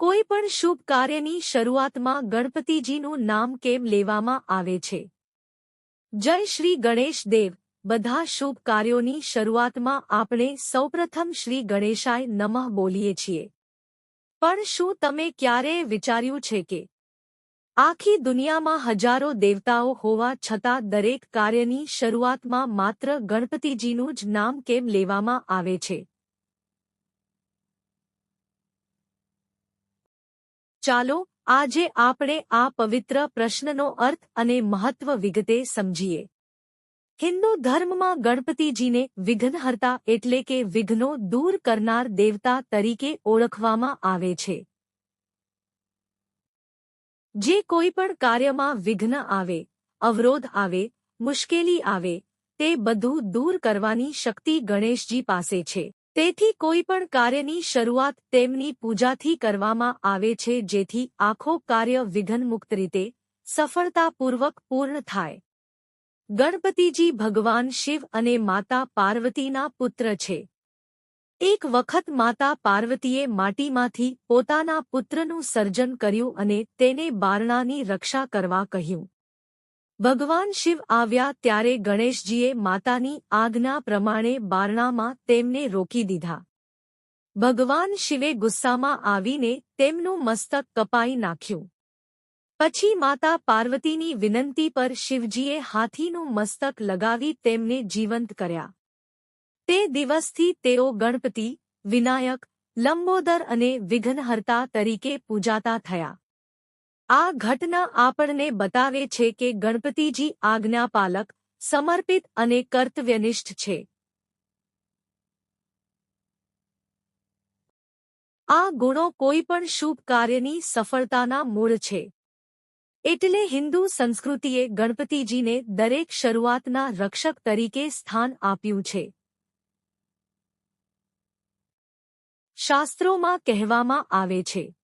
કોઈ પણ શુભ કાર્યની શરૂઆતમાં ગણપતિજીનું નામ કેમ લેવામાં આવે છે? જય શ્રી ગણેશ દેવ. બધા શુભ કાર્યોની શરૂઆતમાં આપણે સૌપ્રથમ શ્રી ગણેશાય નમઃ બોલીએ છીએ. પણ શું તમે ક્યારેય વિચાર્યું છે કે આખી દુનિયામાં હજારો દેવતાઓ હોવા છતાં દરેક કાર્યની શરૂઆતમાં માત્ર ગણપતિજીનું જ નામ કેમ લેવામાં આવે છે? ચાલો, આજે આપણે આ પવિત્ર પ્રશ્નનો અર્થ અને મહત્વ વિગતે સમજીએ. હિન્દુ ધર્મમાં ગણપતિજીને વિઘ્નહર્તા એટલે કે વિઘ્નો દૂર કરનાર દેવતા તરીકે ઓળખવામાં આવે છે. જે કોઈ પણ કાર્યમાં વિઘ્ન આવે, અવરોધ આવે, મુશ્કેલી આવે, તે બધું દૂર કરવાની શક્તિ ગણેશજી પાસે છે. તેથી કોઈ પણ કાર્યની શરૂઆત તેમની પૂજાથી કરવામાં આવે છે, જેથી આખો કાર્ય વિઘનમુક્ત રીતે સફળતાપૂર્વક પૂર્ણ થાય. ગણપતિજી ભગવાન શિવ અને માતા પાર્વતીના પુત્ર છે. એક વખત માતા પાર્વતીએ માટીમાંથી પોતાના પુત્રનું સર્જન કર્યું અને તેને બારણાની રક્ષા કરવા કહ્યું. ભગવાન શિવ આવ્યા ત્યારે ગણેશજીએ માતાની આજ્ઞા પ્રમાણે બારણામાં તેમને રોકી દીધા. ભગવાન શિવે ગુસ્સામાં આવીને તેમનું મસ્તક કપાઈ નાખ્યું. પછી માતા પાર્વતીની વિનંતી પર શિવજીએ હાથીનું મસ્તક લગાવી તેમને જીવંત કર્યા. તે દિવસથી તેઓ ગણપતિ, વિનાયક, લંબોદર અને વિઘ્નહર્તા તરીકે પૂજાતા થયા. આ ઘટના આપણને બતાવે છે કે ગણપતિજી આજ્ઞાપાલક, સમર્પિત અને કર્તવ્યનિષ્ઠ છે. આ ગુણો કોઈ પણ શુભ કાર્યની સફળતાના મૂળ છે. એટલે હિન્દુ સંસ્કૃતિએ ગણપતિજીને દરેક શરૂઆતના રક્ષક તરીકે સ્થાન આપ્યું છે. શાસ્ત્રોમાં કહેવામાં આવે છે.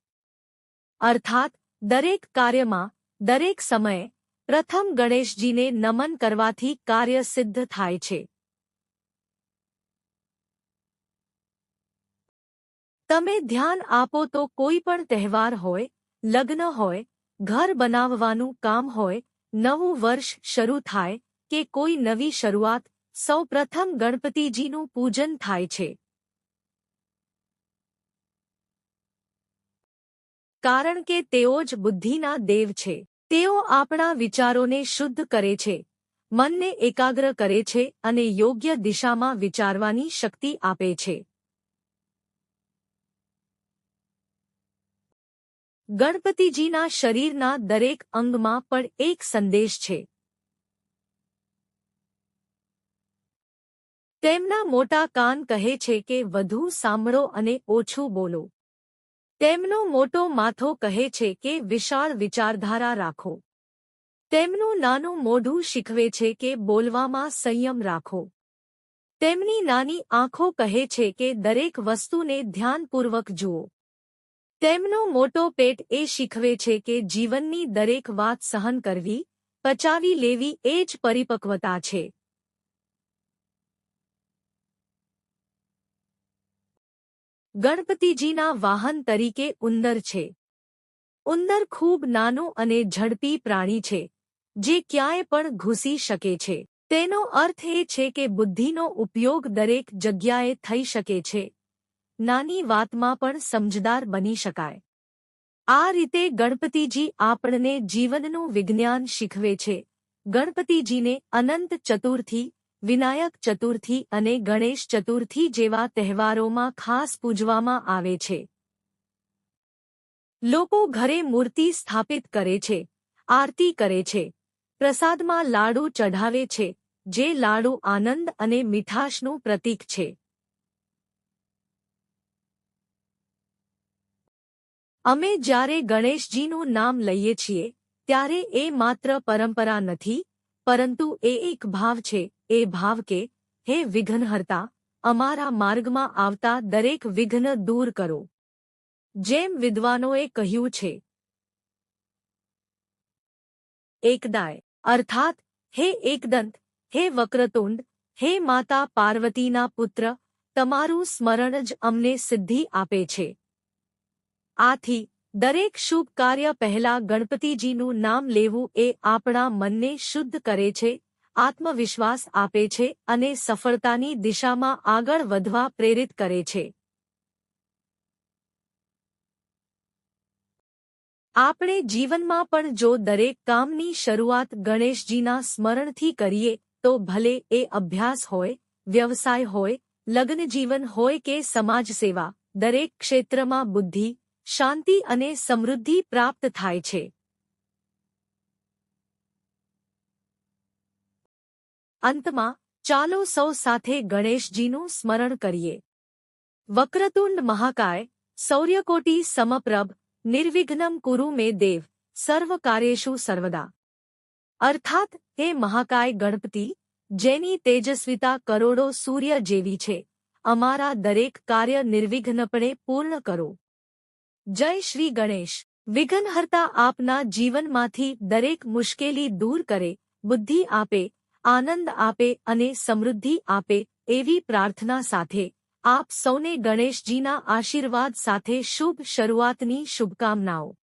અર્થાત દરેક કાર્યમાં, દરેક સમયે, પ્રથમ ગણેશજીને નમન કરવાથી કાર્ય સિદ્ધ થાય છે. તમે ધ્યાન આપો તો કોઈ પણ તહેવાર હોય, લગ્ન હોય, ઘર બનાવવાનું કામ હોય, નવું વર્ષ શરૂ થાય કે કોઈ નવી શરૂઆત, સૌ પ્રથમ ગણપતિજીનું પૂજન થાય છે. કારણ કે તેઓ જ બુદ્ધિના દેવ છે. તેઓ આપણા વિચારોને શુદ્ધ કરે છે. મનને એકાગ્ર કરે છે અને યોગ્ય દિશામાં વિચારવાની શક્તિ આપે છે. ગણપતિજીના શરીરના દરેક અંગમાં પણ એક સંદેશ છે. તેમના મોટા કાન કહે છે કે, વધુ સાંભળો અને ઓછું બોલો. તેમનો મોટો માથો કહે છે કે, વિશાળ વિચારધારા રાખો. તેમનું નાનું મોઢું શીખવે છે કે, બોલવામાં સંયમ રાખો. તેમની નાની આંખો કહે છે કે, દરેક વસ્તુને ધ્યાનપૂર્વક જુઓ. તેમનો મોટો પેટ એ શીખવે છે કે, જીવનની દરેક વાત સહન કરવી, પચાવી લેવી એ જ પરિપક્વતા છે. ગણપતિજીના વાહન તરીકે ઉંદર છે. ઉંદર ખૂબ નાનું અને ઝડપી પ્રાણી છે, જે ક્યાંય પણ ઘૂસી શકે છે. તેનો અર્થ એ છે કે બુદ્ધિનો ઉપયોગ દરેક જગ્યાએ થઈ શકે છે. નાની વાતમાં પણ સમજદાર બની શકાય. આ રીતે ગણપતિજી આપણને જીવનનું વિજ્ઞાન શીખવે છે. ગણપતિજીને અનંત ચતુર્થી વિનાયક ચતુર્થી અને ગણેશ ચતુર્થી જેવા તહેવારોમાં ખાસ પૂજવામાં આવે છે. લોકો ઘરે મૂર્તિ સ્થાપિત કરે છે, આરતી કરે છે, પ્રસાદમાં લાડુ ચઢાવે છે, જે લાડુ આનંદ અને મીઠાશનું પ્રતીક છે. અમે જ્યારે ગણેશજીનું નામ લઈએ છીએ, ત્યારે એ માત્ર પરંપરા નથી, પરંતુ એ એક ભાવ છે. એ ભાવ કે, હે વિઘ્નહર્તા, અમારા માર્ગમાં આવતા દરેક વિઘ્ન દૂર કરો. જેમ વિદ્વાનોએ કહ્યું છે. એકદાય, અર્થાત, હે એકદંત, હે વક્રતુંડ, હે માતા પાર્વતીના પુત્ર, તમારું સ્મરણ જ અમને સિદ્ધિ આપે છે. આથી, દરેક શુભ કાર્ય પહેલા ગણપતિજીનું નામ લેવું એ આપણા મનને શુદ્ધ કરે છે આત્મવિશ્વાસ આપે છે અને સફળતાની દિશામાં આગળ વધવા પ્રેરિત કરે છે. આપણે જીવનમાં પણ જો દરેક કામની શરૂઆત ગણેશજીના સ્મરણથી કરીએ, તો ભલે એ અભ્યાસ હોય, વ્યવસાય હોય, લગ્નજીવન હોય કે સમાજ સેવા દરેક ક્ષેત્રમાં બુદ્ધિ, શાંતિ અને સમૃદ્ધિ પ્રાપ્ત થાય છે. અંતમાં, ચાલો સૌ સાથે ગણેશજીનું સ્મરણ કરીએ. વક્રતુંડ મહાકાય, સૌર્યકોટી સમપ્રભ, નિર્વિઘ્નમ કુરુ મે દેવ સર્વ કાર્યેશુ સર્વદા. અર્થાત, હે મહાકાય ગણપતિ, જેની તેજસ્વિતા કરોડો સૂર્ય જેવી છે, અમારા દરેક કાર્ય નિર્વિઘ્નપણે પૂર્ણ કરો. જય શ્રી ગણેશ. વિઘ્નહર્તા આપના જીવનમાંથી દરેક મુશ્કેલી દૂર કરે, બુદ્ધિ આપે આનંદ આપે અને સમૃદ્ધિ આપે એવી પ્રાર્થના સાથે. આપ સૌને ગણેશજીના આશીર્વાદ સાથે શુભ શરૂઆતની શુભકામનાઓ.